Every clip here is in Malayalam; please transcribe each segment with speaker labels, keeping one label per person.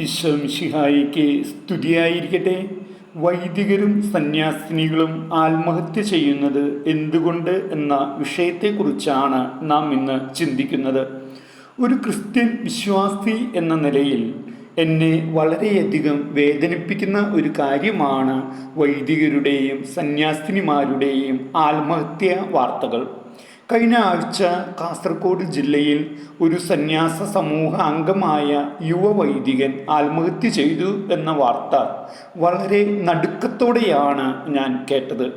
Speaker 1: ഈശ്വംഷിഹായിക്ക് സ്തുതിയായിരിക്കട്ടെ. വൈദികരും സന്യാസിനികളും ആത്മഹത്യ ചെയ്യുന്നത് എന്തുകൊണ്ട് എന്ന വിഷയത്തെക്കുറിച്ചാണ് നാം ഇന്ന് ചിന്തിക്കുന്നത്. ഒരു ക്രിസ്ത്യൻ വിശ്വാസി എന്ന നിലയിൽ എന്നെ വളരെയധികം വേദനിപ്പിക്കുന്ന ഒരു കാര്യമാണ് വൈദികരുടെയും സന്യാസിനിമാരുടെയും ആത്മഹത്യ വാർത്തകൾ. കഴിഞ്ഞ ആഴ്ച കാസർഗോഡ് ജില്ലയിൽ ഒരു സന്യാസ സമൂഹ അംഗമായ യുവവൈദികൻ ആത്മഹത്യ ചെയ്തു എന്ന വാർത്ത വളരെ നടുക്കത്തോടെയാണ് ഞാൻ കേട്ടത്.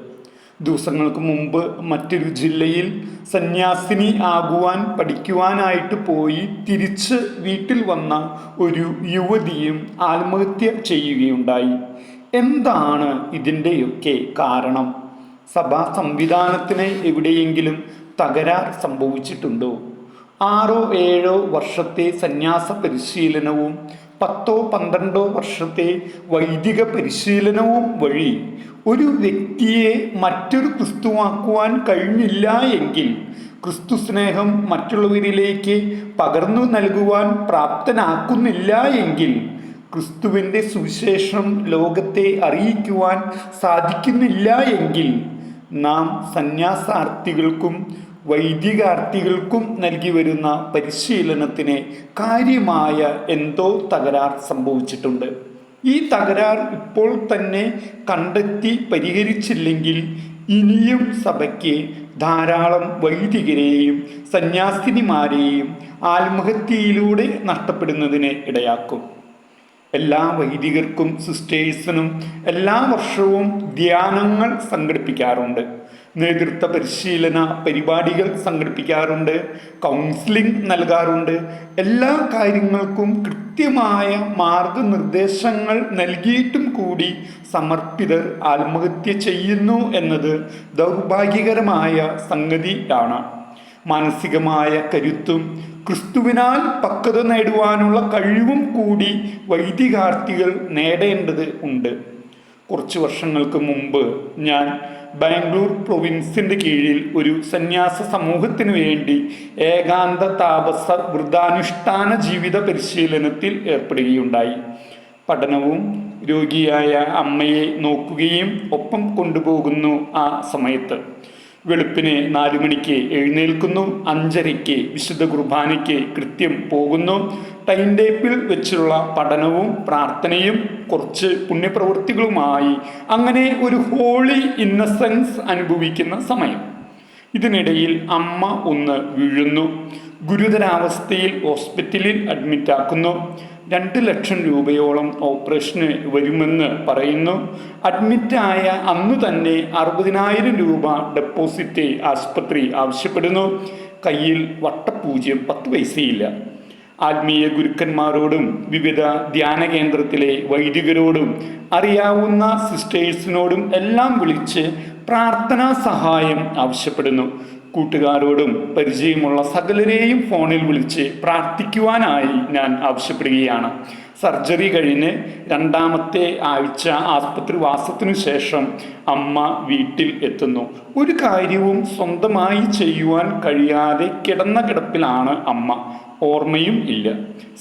Speaker 1: ദിവസങ്ങൾക്ക് മുമ്പ് മറ്റൊരു ജില്ലയിൽ സന്യാസിനി ആകുവാൻ പഠിക്കുവാനായിട്ട് പോയി തിരിച്ച് വീട്ടിൽ വന്ന ഒരു യുവതിയും ആത്മഹത്യ ചെയ്യുകയുണ്ടായി. എന്താണ് ഇതിന്റെയൊക്കെ കാരണം? സഭാ സംവിധാനത്തിന് എവിടെയെങ്കിലും തകരാർ സംഭവിച്ചിട്ടുണ്ടോ? ആറോ ഏഴോ വർഷത്തെ സന്യാസ പരിശീലനവും പത്തോ പന്ത്രണ്ടോ വർഷത്തെ വൈദിക പരിശീലനവും വഴി ഒരു വ്യക്തിയെ മറ്റൊരു ക്രിസ്തുവാക്കുവാൻ കഴിഞ്ഞില്ല എങ്കിൽ ക്രിസ്തു സ്നേഹം മറ്റുള്ളവരിലേക്ക് പകർന്നു നൽകുവാൻ പ്രാപ്തനാക്കുന്നില്ല എങ്കിൽ ക്രിസ്തുവിന്റെ സുവിശേഷം ലോകത്തെ അറിയിക്കുവാൻ സാധിക്കുന്നില്ല എങ്കിൽ നാം സന്യാസാർത്ഥികൾക്കും വൈദികാർത്ഥികൾക്കും നൽകി വരുന്ന പരിശീലനത്തിന് കാര്യമായ എന്തോ തകരാർ സംഭവിച്ചിട്ടുണ്ട്. ഈ തകരാർ ഇപ്പോൾ തന്നെ കണ്ടെത്തി പരിഹരിച്ചില്ലെങ്കിൽ ഇനിയും സഭയ്ക്ക് ധാരാളം വൈദികരെയും സന്യാസിനിമാരെയും ആത്മഹത്യയിലൂടെ നഷ്ടപ്പെടുന്നതിന് ഇടയാക്കും. എല്ലാ വൈദികർക്കും സിസ്റ്റേഴ്സിനും എല്ലാ വർഷവും ധ്യാനങ്ങൾ സംഘടിപ്പിക്കാറുണ്ട്. നേതൃത്വ പരിശീലന പരിപാടികൾ സംഘടിപ്പിക്കാറുണ്ട്. കൗൺസിലിംഗ് നൽകാറുണ്ട്. എല്ലാ കാര്യങ്ങൾക്കും കൃത്യമായ മാർഗനിർദ്ദേശങ്ങൾ നൽകിയിട്ടും കൂടി സമർപ്പിതർ ആത്മഹത്യ ചെയ്യുന്നു എന്നത് ദൗർഭാഗ്യകരമായ സംഗതിയാണ്. മാനസികമായ കരുത്തും ക്രിസ്തുവിനാൽ പക്വത നേടുവാനുള്ള കഴിവും കൂടി വൈദികാർത്ഥികൾ നേടേണ്ടത് ഉണ്ട്. കുറച്ച് വർഷങ്ങൾക്ക് മുമ്പ് ഞാൻ ബാംഗ്ലൂർ പ്രൊവിൻസിന്റെ കീഴിൽ ഒരു സന്യാസ സമൂഹത്തിന് വേണ്ടി ഏകാന്ത താപസ വൃതാനുഷ്ഠാന ജീവിത പരിശീലനത്തിൽ ഏർപ്പെടുകയുണ്ടായി. പഠനവും രോഗിയായ അമ്മയെ നോക്കുകയും ഒപ്പം കൊണ്ടുപോകുന്നു ആ സമയത്ത്. വെളുപ്പിന് നാലു മണിക്ക് എഴുന്നേൽക്കുന്നു അഞ്ചരയ്ക്ക് വിശുദ്ധ കുർബാനയ്ക്ക് കൃത്യം പോകുന്നു. ടൈം ടേബിൾ വെച്ചുള്ള പഠനവും പ്രാർത്ഥനയും കുറച്ച് പുണ്യപ്രവൃത്തികളുമായി അങ്ങനെ ഒരു ഹോളി ഇന്നസെൻസ് അനുഭവിക്കുന്ന സമയം. ഇതിനിടയിൽ അമ്മ ഒന്ന് വീഴുന്നു. ഗുരുതരാവസ്ഥയിൽ ഹോസ്പിറ്റലിൽ അഡ്മിറ്റാക്കുന്നു രണ്ട് ലക്ഷം രൂപയോളം ഓപ്പറേഷന് വരുമെന്ന് പറയുന്നു. അഡ്മിറ്റായ അന്ന് തന്നെ അറുപതിനായിരം രൂപ ഡെപ്പോസിറ്റ് ആശുപത്രി ആവശ്യപ്പെടുന്നു. കയ്യിൽ വട്ടപൂജ്യം പത്ത് പൈസയില്ല. ആത്മീയ ഗുരുക്കന്മാരോടും വിവിധ ധ്യാന കേന്ദ്രത്തിലെ വൈദികരോടും അറിയാവുന്ന സിസ്റ്റേഴ്സിനോടും എല്ലാം വിളിച്ച് പ്രാർത്ഥനാ സഹായം ആവശ്യപ്പെടുന്നു. കൂട്ടുകാരോടും പരിചയമുള്ള സകലരെയും ഫോണിൽ വിളിച്ച് പ്രാർത്ഥിക്കുവാനായി ഞാൻ ആവശ്യപ്പെടുകയാണ്. സർജറി കഴിഞ്ഞ് രണ്ടാമത്തെ ആഴ്ച ആസ്പത്രി വാസത്തിനു ശേഷം അമ്മ വീട്ടിൽ എത്തുന്നു. ഒരു കാര്യവും സ്വന്തമായി ചെയ്യുവാൻ കഴിയാതെ കിടന്ന കിടപ്പിലാണ് അമ്മ. ഓർമ്മയും ഇല്ല.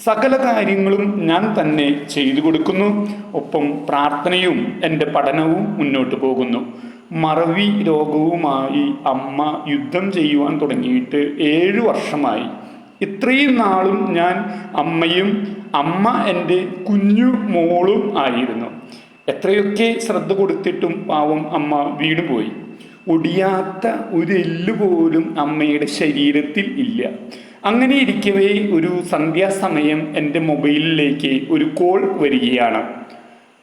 Speaker 1: സകല കാര്യങ്ങളും ഞാൻ തന്നെ ചെയ്തു കൊടുക്കുന്നു. ഒപ്പം പ്രാർത്ഥനയും എന്റെ പഠനവും മുന്നോട്ട് പോകുന്നു. മറവി രോഗവുമായി അമ്മ യുദ്ധം ചെയ്യുവാൻ തുടങ്ങിയിട്ട് ഏഴ് വർഷമായി. ഇത്രയും നാളും ഞാൻ അമ്മയും അമ്മ എന്റെ കുഞ്ഞു മോളും ആയിരുന്നു. എത്രയൊക്കെ ശ്രദ്ധ കൊടുത്തിട്ടും പാവം അമ്മ വീണുപോയി. ഒടിയാത്ത ഒരു എല്ല് പോലും അമ്മയുടെ ശരീരത്തിൽ ഇല്ല. അങ്ങനെ ഇരിക്കവേ ഒരു സന്ധ്യാസമയം എന്റെ മൊബൈലിലേക്ക് ഒരു കോൾ വരികയാണ്.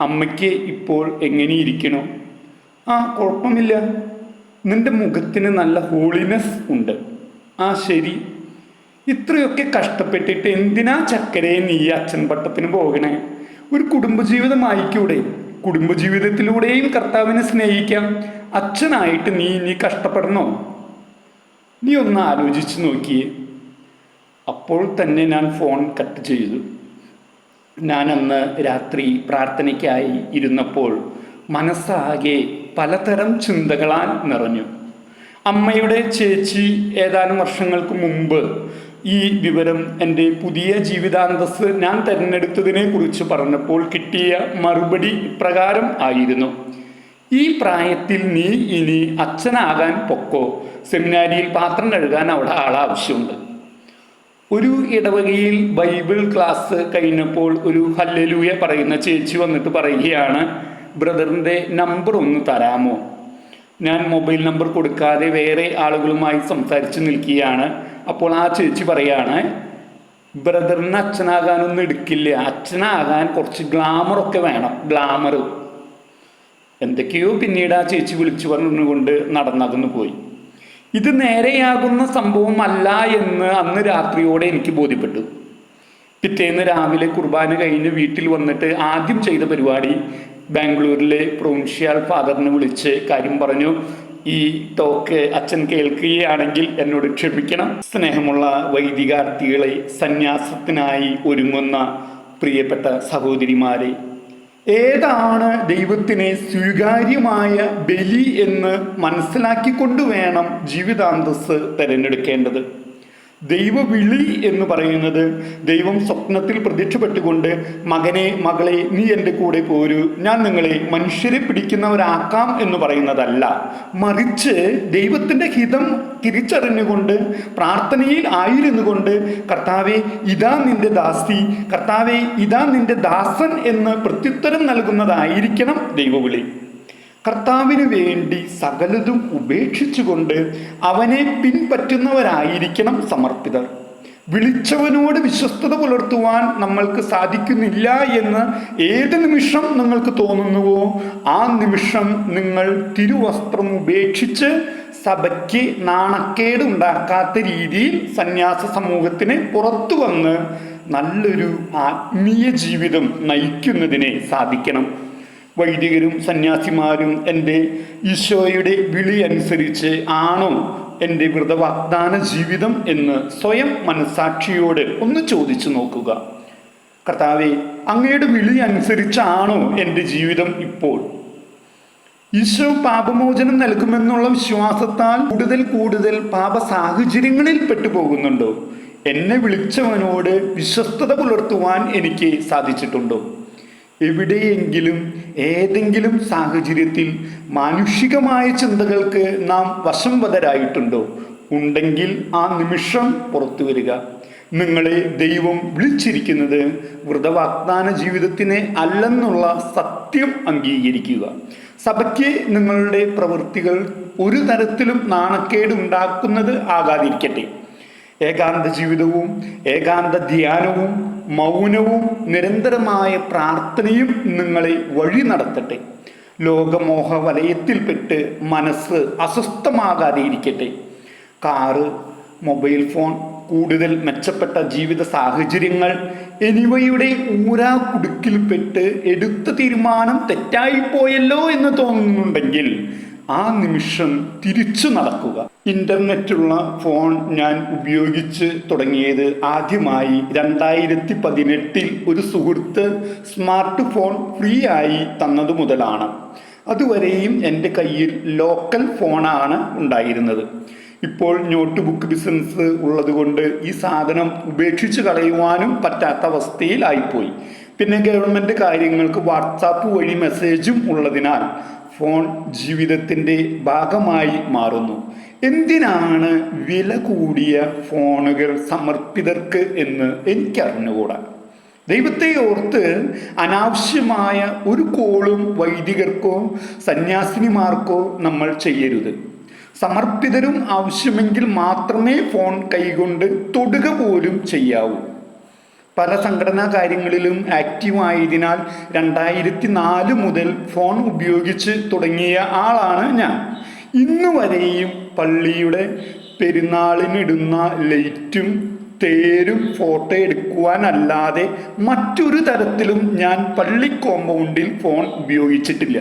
Speaker 1: അമ്മയ്ക്ക് ഇപ്പോൾ എങ്ങനെയിരിക്കണോ ആ കുഴപ്പമില്ല നിന്റെ മുഖത്തിന് നല്ല ഹോളിനെസ് ഉണ്ട്. ആ ശരി. ഇത്രയൊക്കെ കഷ്ടപ്പെട്ടിട്ട് എന്തിനാ ചക്കരയെ നീ അച്ഛൻ പട്ടത്തിന് പോകണേ? ഒരു കുടുംബജീവിതം ആയിക്കൂടെ. കുടുംബജീവിതത്തിലൂടെയും കർത്താവിനെ സ്നേഹിക്കാം. അച്ഛനായിട്ട് നീ ഇനി കഷ്ടപ്പെടണോ? നീ ഒന്ന് ആലോചിച്ച് നോക്കിയേ. അപ്പോൾ തന്നെ ഞാൻ ഫോൺ കട്ട് ചെയ്തു. ഞാൻ അന്ന് രാത്രി പ്രാർത്ഥനയ്ക്കായി ഇരുന്നപ്പോൾ മനസ്സാകെ പലതരം ചിന്തകളാൽ നിറഞ്ഞു. അമ്മയുടെ ചേച്ചി ഏതാനും വർഷങ്ങൾക്ക് മുമ്പ് ഈ വിവരം എന്റെ പുതിയ ജീവിതാന്തസ് ഞാൻ തിരഞ്ഞെടുത്തതിനെ കുറിച്ച് പറഞ്ഞപ്പോൾ കിട്ടിയ മറുപടി പ്രകാരം ആയിരുന്നു. ഈ പ്രായത്തിൽ നീ ഇനി അച്ഛനാകാൻ പൊക്കോ? സെമിനാരിയിൽ പാത്രം കഴുകാൻ അവിടെ ആളാവശ്യമുണ്ട്. ഒരു ഇടവകയിൽ ബൈബിൾ ക്ലാസ് കഴിഞ്ഞപ്പോൾ ഒരു ഹല്ലലൂയ പറയുന്ന ചേച്ചി വന്നിട്ട് പറയുകയാണ് ബ്രദറിന്റെ നമ്പർ ഒന്ന് തരാമോ? ഞാൻ മൊബൈൽ നമ്പർ കൊടുക്കാതെ വേറെ ആളുകളുമായി സംസാരിച്ച് നിൽക്കുകയാണ്. അപ്പോൾ ആ ചേച്ചി പറയാണ് ബ്രദറിന് അച്ഛനാകാനൊന്നും എടുക്കില്ല. അച്ഛനാകാൻ കുറച്ച് ഗ്ലാമറൊക്കെ വേണം. ഗ്ലാമർ എന്തൊക്കെയോ പിന്നീട് ആ ചേച്ചി വിളിച്ചു പറഞ്ഞുകൊണ്ട് നടന്നകന്നു പോയി. ഇത് നേരെയാകുന്ന സംഭവമല്ല എന്ന് അന്ന് രാത്രിയോടെ എനിക്ക് ബോധ്യപ്പെട്ടു. പിറ്റേന്ന് രാവിലെ കുർബാന കഴിഞ്ഞ് വീട്ടിൽ വന്നിട്ട് ആദ്യം ചെയ്ത പരിപാടി ബാംഗ്ലൂരിലെ പ്രൊവിൻഷ്യൽ ഫാദറിനെ വിളിച്ച് കാര്യം പറഞ്ഞു. ഈ ടോക്ക് അച്ഛൻ കേൾക്കുകയാണെങ്കിൽ എന്നോട് ക്ഷമിക്കണം. സ്നേഹമുള്ള വൈദികാർത്ഥികളെ സന്യാസത്തിനായി ഒരുങ്ങുന്ന പ്രിയപ്പെട്ട സഹോദരിമാരെ ഏതാണ് ദൈവത്തിന് സ്വീകാര്യമായ ബലി എന്ന് മനസ്സിലാക്കിക്കൊണ്ട് വേണം ജീവിതാന്തസ് തിരഞ്ഞെടുക്കേണ്ടത്? ദൈവവിളി എന്ന് പറയുന്നത് ദൈവം സ്വപ്നത്തിൽ പ്രത്യക്ഷപ്പെട്ടുകൊണ്ട് മകനെ മകളെ നീ എന്റെ കൂടെ പോരൂ. ഞാൻ നിങ്ങളെ മനുഷ്യരെ പിടിക്കുന്നവരാക്കാം എന്ന് പറയുന്നതല്ല. മറിച്ച് ദൈവത്തിന്റെ ഹിതം തിരിച്ചറിഞ്ഞുകൊണ്ട് പ്രാർത്ഥനയിൽ ആയിരുന്നു കൊണ്ട് കർത്താവെ ഇതാ നിന്റെ ദാസി. കർത്താവെ ഇതാ നിന്റെ ദാസൻ എന്ന് പ്രത്യുത്തരം നൽകുന്നതായിരിക്കണം ദൈവവിളി. കർത്താവിന് വേണ്ടി സകലതും ഉപേക്ഷിച്ചുകൊണ്ട് അവനെ പിൻപറ്റുന്നവരായിരിക്കണം സമർപ്പിതർ. വിളിച്ചവനോട് വിശ്വസ്തത പുലർത്തുവാൻ നമ്മൾക്ക് സാധിക്കുന്നില്ല എന്ന് ഏത് നിമിഷം നിങ്ങൾക്ക് തോന്നുന്നുവോ ആ നിമിഷം നിങ്ങൾ തിരുവസ്ത്രം ഉപേക്ഷിച്ച് സഭയ്ക്ക് നാണക്കേട് ഉണ്ടാക്കാത്ത രീതിയിൽ സന്യാസ സമൂഹത്തിന് പുറത്തു വന്ന് നല്ലൊരു ആത്മീയ ജീവിതം നയിക്കുന്നതിനെ സാധിക്കണം. വൈദികരും സന്യാസിമാരും എന്റെ ഈശോയുടെ വിളി അനുസരിച്ച് ആണോ എന്റെ വ്രതവാഗ്ദാന ജീവിതം എന്ന് സ്വയം മനസാക്ഷിയോട് ഒന്ന് ചോദിച്ചു നോക്കുക. കർത്താവെ അങ്ങയുടെ വിളി അനുസരിച്ചാണോ എന്റെ ജീവിതം ഇപ്പോൾ? ഈശോ പാപമോചനം നൽകുമെന്നുള്ള വിശ്വാസത്താൽ കൂടുതൽ കൂടുതൽ പാപ സാഹചര്യങ്ങളിൽ പെട്ടുപോകുന്നുണ്ടോ? എന്നെ വിളിച്ചവനോട് വിശ്വസ്തത പുലർത്തുവാൻ എനിക്ക് സാധിച്ചിട്ടുണ്ടോ? എവിടെയെങ്കിലും ഏതെങ്കിലും സാഹചര്യത്തിൽ മാനുഷികമായ ചിന്തകൾക്ക് നാം വശംവതരായിട്ടുണ്ടോ? ഉണ്ടെങ്കിൽ ആ നിമിഷം പുറത്തു വരിക. നിങ്ങളെ ദൈവം വിളിച്ചിരിക്കുന്നത് വ്രതവാഗ്ദാന ജീവിതത്തിനെ അല്ലെന്നുള്ള സത്യം അംഗീകരിക്കുക. സഭയ്ക്ക് നിങ്ങളുടെ പ്രവൃത്തികൾ ഒരു തരത്തിലും നാണക്കേട് ഉണ്ടാക്കുന്നത് ആകാതിരിക്കട്ടെ. ഏകാന്ത ജീവിതവും ഏകാന്ത ധ്യാനവും മൗനവും നിരന്തരമായ പ്രാർത്ഥനയും നിങ്ങളെ വഴി നടത്തട്ടെ. ലോകമോഹ വലയത്തിൽപ്പെട്ട് മനസ്സ് അസ്വസ്ഥമാകാതെ ഇരിക്കട്ടെ. കാറ് മൊബൈൽ ഫോൺ കൂടുതൽ മെച്ചപ്പെട്ട ജീവിത സാഹചര്യങ്ങൾ എന്നിവയുടെ ഊരാ കുടുക്കിൽപ്പെട്ട് എടുത്ത തീരുമാനം തെറ്റായിപ്പോയല്ലോ എന്ന് തോന്നുന്നുണ്ടെങ്കിൽ ആ നിമിഷം തിരിച്ചു നടക്കുക. ഇന്റർനെറ്റുള്ള ഫോൺ ഞാൻ ഉപയോഗിച്ച് തുടങ്ങിയത് ആദ്യമായി രണ്ടായിരത്തി പതിനെട്ടിൽ ഒരു സുഹൃത്ത് സ്മാർട്ട് ഫോൺ ഫ്രീ ആയി തന്നതു മുതലാണ്. അതുവരെയും എന്റെ കയ്യിൽ ലോക്കൽ ഫോണാണ് ഉണ്ടായിരുന്നത്. ഇപ്പോൾ നോട്ട് ബുക്ക് ബിസിനസ് ഉള്ളതുകൊണ്ട് ഈ സാധനം ഉപേക്ഷിച്ച് കളയുവാനും പറ്റാത്ത അവസ്ഥയിലായിപ്പോയി. പിന്നെ ഗവൺമെന്റ് കാര്യങ്ങൾക്ക് വാട്സാപ്പ് വഴി മെസ്സേജും ഉള്ളതിനാൽ ഫോൺ ജീവിതത്തിന്റെ ഭാഗമായി മാറുന്നു. എന്തിനാണ് വില കൂടിയ ഫോണുകൾ സമർപ്പിതർക്ക് എന്ന് എനിക്കറിഞ്ഞുകൂടാ. ദൈവത്തെ ഓർത്ത് അനാവശ്യമായ ഒരു കോളും വൈദികർക്കോ സന്യാസിനിമാർക്കോ നമ്മൾ ചെയ്യരുത്. സമർപ്പിതരും ആവശ്യമെങ്കിൽ മാത്രമേ ഫോൺ കൈകൊണ്ട് തൊടുക പോലും ചെയ്യാവൂ. പല സംഘടനാ കാര്യങ്ങളിലും ആക്റ്റീവായതിനാൽ രണ്ടായിരത്തി നാല് മുതൽ ഫോൺ ഉപയോഗിച്ച് തുടങ്ങിയ ആളാണ് ഞാൻ. ഇന്ന് വരെയും പള്ളിയുടെ പെരുന്നാളിനിടുന്ന ലൈറ്റും തേരും ഫോട്ടോ എടുക്കുവാനല്ലാതെ മറ്റൊരു തരത്തിലും ഞാൻ പള്ളി കോമ്പൗണ്ടിൽ ഫോൺ ഉപയോഗിച്ചിട്ടില്ല.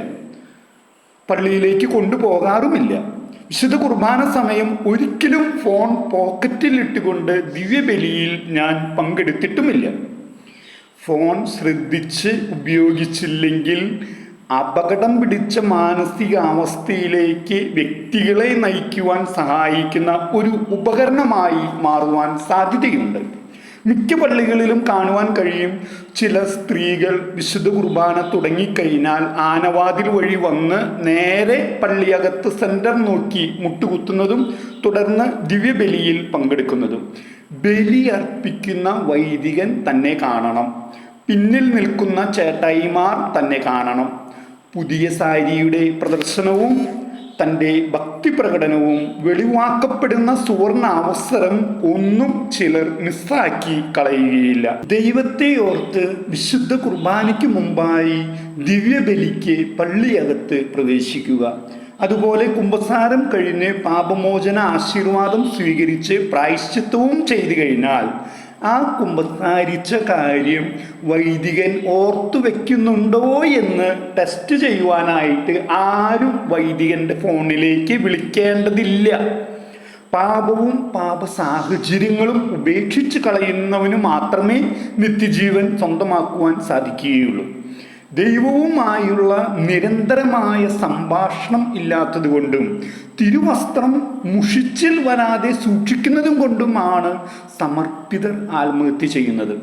Speaker 1: പള്ളിയിലേക്ക് കൊണ്ടുപോകാറുമില്ല. വിശുദ്ധ കുർബാന സമയം ഒരിക്കലും ഫോൺ പോക്കറ്റിൽ ഇട്ടുകൊണ്ട് ദിവ്യബലിയിൽ ഞാൻ പങ്കെടുത്തിട്ടുമില്ല. ഫോൺ ശ്രദ്ധിച്ച് ഉപയോഗിച്ചില്ലെങ്കിൽ അപകടം പിടിച്ച മാനസികാവസ്ഥയിലേക്ക് വ്യക്തികളെ നയിക്കുവാൻ സഹായിക്കുന്ന ഒരു ഉപകരണമായി മാറുവാൻ സാധ്യതയുണ്ട്. മിക്ക പള്ളികളിലും കാണുവാൻ കഴിയും. ചില സ്ത്രീകൾ വിശുദ്ധ കുർബാന തുടങ്ങിക്കഴിഞ്ഞാൽ ആനവാതിൽ വഴി വന്ന് നേരെ പള്ളിയകത്ത് സെന്റർ നോക്കി മുട്ടുകുത്തുന്നതും തുടർന്ന് ദിവ്യബലിയിൽ പങ്കെടുക്കുന്നതും. ബലി അർപ്പിക്കുന്ന വൈദികൻ തന്നെ കാണണം. പിന്നിൽ നിൽക്കുന്ന ചേട്ടായിമാർ തന്നെ കാണണം. പുതിയ സാരിയുടെ പ്രദർശനവും തന്റെ ഭക്തി പ്രകടനവും വെളിവാക്കപ്പെടുന്ന സുവർണ അവസരം ഒന്നും ചിലർ മിസ്സാക്കി കളയുകയില്ല. ദൈവത്തെ ഓർത്ത് വിശുദ്ധ കുർബാനയ്ക്ക് മുമ്പായി ദിവ്യബലിക്ക് പള്ളിയകത്ത് പ്രവേശിക്കുക. അതുപോലെ കുംഭസാരം കഴിഞ്ഞ് പാപമോചന ആശീർവാദം സ്വീകരിച്ച് പ്രായശ്ചിത്വവും ചെയ്തു കഴിഞ്ഞാൽ ആ കുമ്പസാരിച്ച കാര്യം വൈദികൻ ഓർത്തു വെക്കുന്നുണ്ടോ എന്ന് ടെസ്റ്റ് ചെയ്യുവാനായിട്ട് ആരും വൈദികന്റെ ഫോണിലേക്ക് വിളിക്കേണ്ടതില്ല. പാപവും പാപ സാഹചര്യങ്ങളും ഉപേക്ഷിച്ച് കളയുന്നവന് മാത്രമേ നിത്യജീവൻ സ്വന്തമാക്കുവാൻ സാധിക്കുകയുള്ളൂ. ദൈവവുമായുള്ള നിരന്തരമായ സംഭാഷണം ഇല്ലാത്തതുകൊണ്ടും തിരുവസ്ത്രം മുഷിച്ചിൽ വരാതെ സൂക്ഷിക്കുന്നതും കൊണ്ടുമാണ് സമർപ്പിതർ ആത്മഹത്യ ചെയ്യുന്നത്.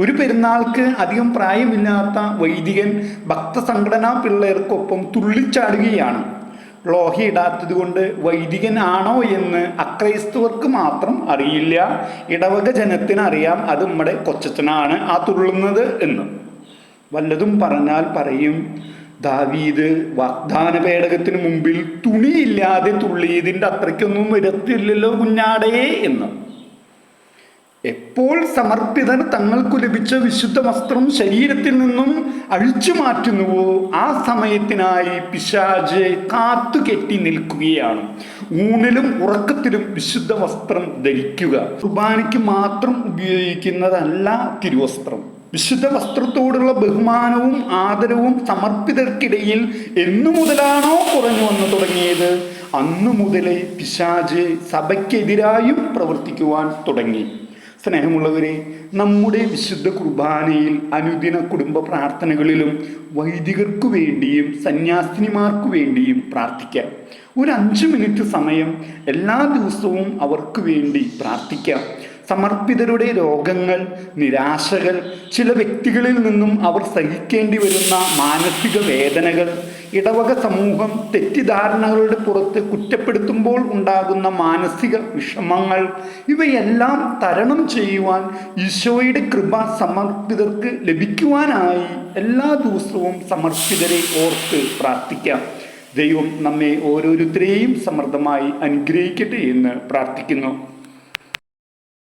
Speaker 1: ഒരു പെരുന്നാൾക്ക് അധികം പ്രായമില്ലാത്ത വൈദികൻ ഭക്തസംഘടനാ പിള്ളേർക്കൊപ്പം തുള്ളിച്ചാടുകയാണ്. ലോഹയിടാത്തത് കൊണ്ട് വൈദികനാണോ എന്ന് അക്രൈസ്തവർക്ക് മാത്രം അറിയില്ല. ഇടവക ജനത്തിന് അറിയാം അത് നമ്മുടെ കൊച്ചനാണ് ആ തുള്ളുന്നത് എന്ന്. വല്ലതും പറഞ്ഞാൽ പറയും. ദാവീദ് വാഗ്ദാന പേടകത്തിന് മുമ്പിൽ തുണിയില്ലാതെ തുള്ളിയതിന്റെ അത്രയ്ക്കൊന്നും വരത്തില്ലല്ലോ കുഞ്ഞാടേ എന്ന്. എപ്പോൾ സമർപ്പിതൻ തങ്ങൾക്കു ലഭിച്ച വിശുദ്ധ വസ്ത്രം ശരീരത്തിൽ നിന്നും അഴിച്ചു മാറ്റുന്നുവോ ആ സമയത്തിനായി പിശാജ് കാത്തു കെട്ടി നിൽക്കുകയാണ്. ഊണിലും ഉറക്കത്തിലും വിശുദ്ധ വസ്ത്രം ധരിക്കുക. കുർബാനയ്ക്ക് മാത്രം ഉപയോഗിക്കുന്നതല്ല തിരുവസ്ത്രം. വിശുദ്ധ വസ്ത്രത്തോടുള്ള ബഹുമാനവും ആദരവും സമർപ്പിതർക്കിടയിൽ എന്നു മുതലാണോ കുറഞ്ഞു വന്നു തുടങ്ങിയത്? അന്നു മുതലേ പിശാജ് സഭയ്ക്കെതിരായും പ്രവർത്തിക്കുവാൻ തുടങ്ങി. സ്നേഹമുള്ളവരെ നമ്മുടെ വിശുദ്ധ കുർബാനയിൽ അനുദിന കുടുംബ പ്രാർത്ഥനകളിലും വൈദികർക്കു വേണ്ടിയും സന്യാസിനിമാർക്കു വേണ്ടിയും പ്രാർത്ഥിക്കാം. ഒരു അഞ്ച് മിനിറ്റ് സമയം എല്ലാ ദിവസവും അവർക്ക് വേണ്ടി പ്രാർത്ഥിക്കാം. സമർപ്പിതരുടെ രോഗങ്ങൾ നിരാശകൾ ചില വ്യക്തികളിൽ നിന്നും അവർ സഹിക്കേണ്ടി വരുന്ന മാനസിക വേദനകൾ ഇടവക സമൂഹം തെറ്റിദ്ധാരണകളുടെ പുറത്ത് കുറ്റപ്പെടുത്തുമ്പോൾ ഉണ്ടാകുന്ന മാനസിക വിഷമങ്ങൾ ഇവയെല്ലാം തരണം ചെയ്യുവാൻ ഈശോയുടെ കൃപ സമർപ്പിതർക്ക് ലഭിക്കുവാനായി എല്ലാ ദിവസവും സമർപ്പിതരെ ഓർത്ത് പ്രാർത്ഥിക്കാം. ദൈവം നമ്മെ ഓരോരുത്തരെയും സമൃദ്ധമായി അനുഗ്രഹിക്കട്ടെ എന്ന് പ്രാർത്ഥിക്കുന്നു.